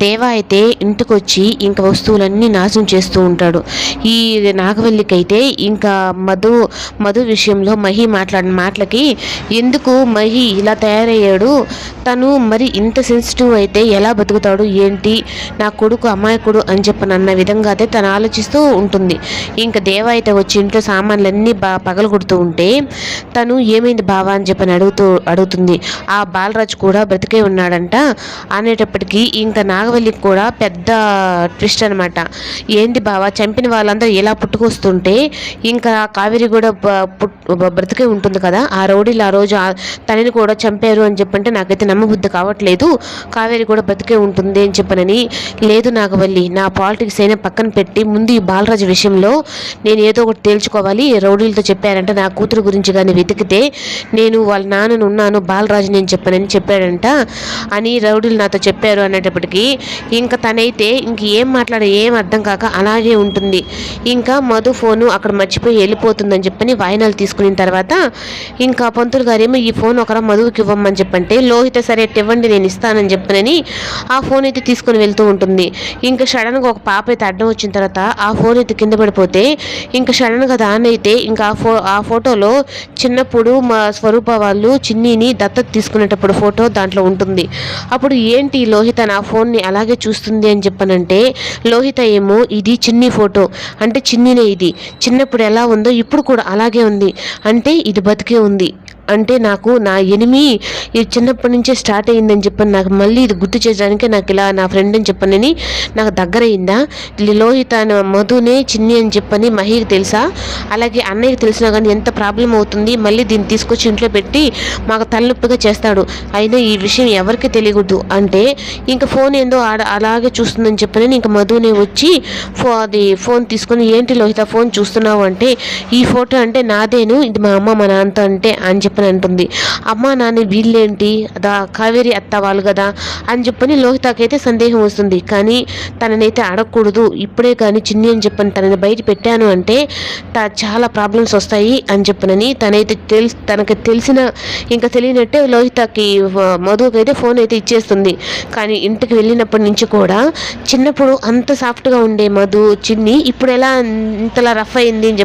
దేవ అయితే ఇంటికొచ్చి ఇంకా వస్తువులన్నీ నాశనం చేస్తూ ఉంటాడు. ఈ నాగవల్లికైతే ఇంకా మధు మధు విషయంలో మహి మాట్లాడిన మాటలకి ఎందుకు మహి ఇలా తయారయ్యాడు? తను మరి ఇంత సెన్సిటివ్ అయితే ఎలా బతుకుతాడు? ఏంటి? నా కొడుకు అమాయకుడు అని చెప్పని అన్న విధంగా అయితే తను ఆలోచిస్తూ ఉంటుంది. ఇంకా దేవ అయితే వచ్చి ఇంట్లో సామాన్లన్నీ బా పగలగొడుతూ ఉంటే తను ఏమైంది బావా అని చెప్పని అడుగుతూ అడుగుతుంది. ఆ బాలరాజు కూడా బ్రతికే ఉన్నాడంట. అనేటప్పటికీ ఇంకా నా నాగవల్లికి కూడా పెద్ద ట్విస్ట్ అనమాట ఏంది బావా చంపిన వాళ్ళందరూ ఎలా పుట్టుకొస్తుంటే ఇంకా కావేరి కూడా బ్రతికే ఉంటుంది కదా. ఆ రౌడీలు ఆ రోజు తనని కూడా చంపారు అని చెప్పంటే నాకైతే నమ్మబుద్ధి కావట్లేదు. కావేరి కూడా బ్రతికే ఉంటుంది అని చెప్పనని లేదు నాగవల్లి నా పాలిటిక్స్ అయినా పక్కన పెట్టి ముందు ఈ బాలరాజు విషయంలో నేను ఏదో ఒకటి తేల్చుకోవాలి. రౌడీలతో చెప్పారంట నా కూతురు గురించి కానీ వెతికితే నేను వాళ్ళ నాన్నను ఉన్నాను బాలరాజు నేను చెప్పానని చెప్పాడంట. అని రౌడీలు నాతో చెప్పారు అనేటప్పటికీ ఇంకా తనైతే ఇంక ఏం మాట్లాడే ఏం అర్థం కాక అలాగే ఉంటుంది. ఇంకా మధు ఫోను అక్కడ మర్చిపోయి వెళ్ళిపోతుందని చెప్పని వాయినాలు తీసుకున్న తర్వాత ఇంకా పంతులు గారేమో ఈ ఫోన్ ఒకరా మధువుకి ఇవ్వమని చెప్పంటే లోహిత సరే ఇవ్వండి నేను ఇస్తానని చెప్పనని ఆ ఫోన్ అయితే తీసుకొని వెళ్తూ ఉంటుంది. ఇంకా సడన్గా ఒక పాప అయితే అడ్డం వచ్చిన తర్వాత ఆ ఫోన్ అయితే కింద పడిపోతే ఇంకా సడన్గా దాన్ని అయితే ఇంకా ఆ ఫో ఆ ఫోటోలో చిన్నప్పుడు మా స్వరూప వాళ్ళు చిన్నీని దత్తత తీసుకునేటప్పుడు ఫోటో దాంట్లో ఉంటుంది. అప్పుడు ఏంటి లోహిత నా ఫోన్ని అలాగే చూస్తుంది అని చెప్పనంటే లోహిత ఏమో ఇది చిన్ని ఫోటో అంటే చిన్నినే ఇది. చిన్నప్పుడు ఎలా ఉందో ఇప్పుడు కూడా అలాగే ఉంది. అంటే ఇది బతికే ఉంది. అంటే నాకు నా ఎనిమి ఇది చిన్నప్పటి నుంచే స్టార్ట్ అయ్యిందని చెప్పని నాకు మళ్ళీ ఇది గుర్తు చేయడానికి నాకు ఇలా నా ఫ్రెండ్ అని చెప్పనని నాకు దగ్గర అయిందా లోహిత మధునే చిన్ని అని చెప్పని మహికి తెలుసా? అలాగే అన్నయ్యకి తెలిసినా కానీ ఎంత ప్రాబ్లం అవుతుంది? మళ్ళీ దీన్ని తీసుకొచ్చి ఇంట్లో పెట్టి మాకు తలనొప్పిగా చేస్తాడు. అయినా ఈ విషయం ఎవరికి తెలియకూడదు. అంటే ఇంకా ఫోన్ ఏందో ఆడ అలాగే చూస్తుందని చెప్పని ఇంకా మధునే వచ్చి ఫో అది ఫోన్ తీసుకొని ఏంటి లోహిత ఫోన్ చూస్తున్నావు? అంటే ఈ ఫోటో అంటే నాదేను ఇది మా అమ్మ మా నాన్నతో అంటే అని చెప్పి చెప్పని అంటుంది అమ్మ నాన్న వీళ్ళేంటి? అదా కావేరి అత్త వాళ్ళు కదా అని చెప్పని లోహితకైతే సందేహం వస్తుంది. కానీ తననైతే అడగకూడదు. ఇప్పుడే కానీ చిన్ని అని చెప్పని తనని బయట పెట్టాను అంటే త- చాలా ప్రాబ్లమ్స్ వస్తాయి అని చెప్పనని తనైతే తెలిసి తనకి తెలిసిన ఇంకా తెలియనట్టే లోహితకి మధుకైతే ఫోన్ అయితే ఇచ్చేస్తుంది. కానీ ఇంటికి వెళ్ళినప్పటి నుంచి కూడా చిన్నప్పుడు అంత సాఫ్ట్గా ఉండే మధు చిన్ని ఇప్పుడు ఎలా ఇంతలా రఫ్ అయింది అని చెప్పి